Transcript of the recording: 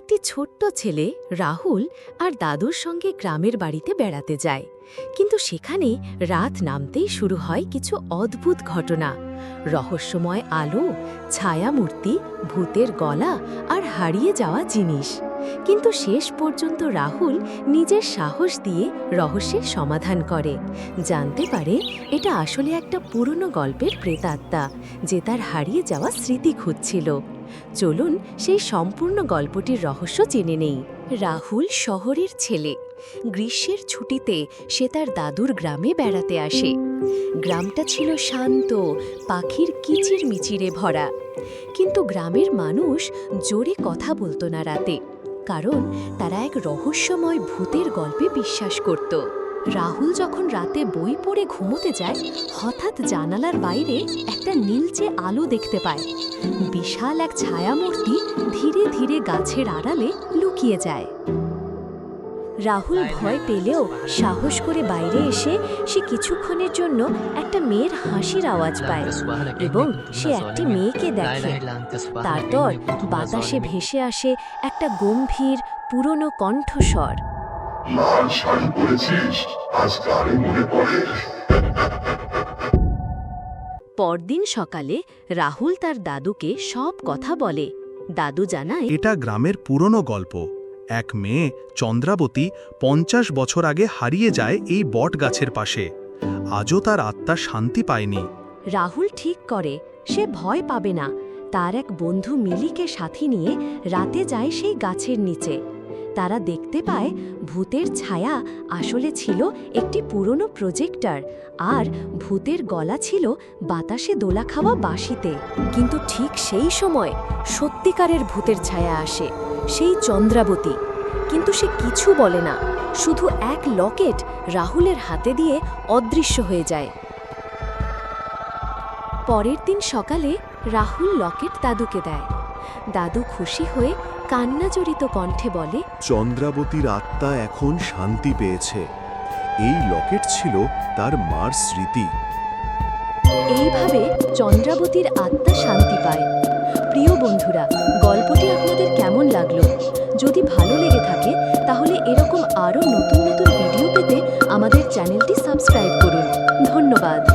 একটি ছোট্ট ছেলে রাহুল আর দাদুর সঙ্গে গ্রামের বাড়িতে বেড়াতে যায়। কিন্তু সেখানে রাত নামতেই শুরু হয় কিছু অদ্ভুত ঘটনা। রহস্যময় আলো, ছায়ামূর্তি, ভূতের গলা আর হারিয়ে যাওয়া জিনিস। কিন্তু শেষ পর্যন্ত রাহুল নিজের সাহস দিয়ে রহস্যের সমাধান করে। জানতে পারে এটা আসলে একটা পুরনো গল্পের প্রেতাত্মা, যে তার হারিয়ে যাওয়া স্মৃতি খুঁজছিল। চলুন সেই সম্পূর্ণ গল্পটির রহস্য জেনে নেই। রাহুল শহরের ছেলে। গ্রীষ্মের ছুটিতে সে তার দাদুর গ্রামে বেড়াতে আসে। গ্রামটা ছিল শান্ত, পাখির কিচির মিচিরে ভরা। কিন্তু গ্রামের মানুষ জোরে কথা বলতো না রাতে। কারণ তারা এক রহস্যময় ভূতের গল্পে বিশ্বাস করত। রাহুল যখন রাতে বই পড়ে ঘুমোতে যায়, হঠাৎ জানালার বাইরে একটা নীলচে আলো দেখতে পায়। বিশাল এক ছায়ামূর্তি ধীরে ধীরে গাছের আড়ালে লুকিয়ে যায়। রাহুল ভয় পেলেও সাহস করে বাইরে এসে সে কিছুক্ষণের জন্য একটা মেয়ের হাসির আওয়াজ পায় এবং সে একটি মেয়েকে দেখে। তারপর বাতাসে ভেসে আসে একটা গম্ভীর পুরনো কণ্ঠস্বর। লাল শাড়ি পরেছিস? আজ কারে মনে পড়ে? পরদিন সকালে রাহুল তার দাদুকে সব কথা বলে। দাদু জানায় এটা গ্রামের পুরনো গল্প। এক মেয়ে চন্দ্রাবতী পঞ্চাশ বছর আগে হারিয়ে যায় এই বট গাছের পাশে। আজও তার আত্মা শান্তি পায়নি। রাহুল ঠিক করে, সে ভয় পাবে না। তার এক বন্ধু মিলিকে সাথী নিয়ে রাতে যায় সেই গাছের নিচে। তারা দেখতে পায় ভূতের ছায়া আসলে ছিল একটি পুরনো প্রজেক্টর আর ভূতের গলা ছিল বাতাসে দোলা খাওয়া বাঁশিতে। কিন্তু ঠিক সেই সময় সত্যিকারের ভূতের ছায়া আসে, সেই চন্দ্রাবতী। কিন্তু সে কিছু বলে না, শুধু এক লকেট রাহুলের হাতে দিয়ে অদৃশ্য হয়ে যায়। পরের দিন সকালে রাহুল লকেট দাদুকে দেয়। দাদু খুশি হয়ে কান্নাজড়িত কণ্ঠে বলে চন্দ্রাবতীর আত্মা এখন শান্তি পেয়েছে। এই লকেট ছিল তার মার স্মৃতি। এইভাবে চন্দ্রাবতীর আত্মা শান্তি পায়। প্রিয় বন্ধুরা গল্পটি আপনাদের কেমন লাগল? যদি ভালো লেগে থাকে তাহলে এরকম আরও নতুন নতুন ভিডিও পেতে আমাদের চ্যানেলটি সাবস্ক্রাইব করুন। ধন্যবাদ।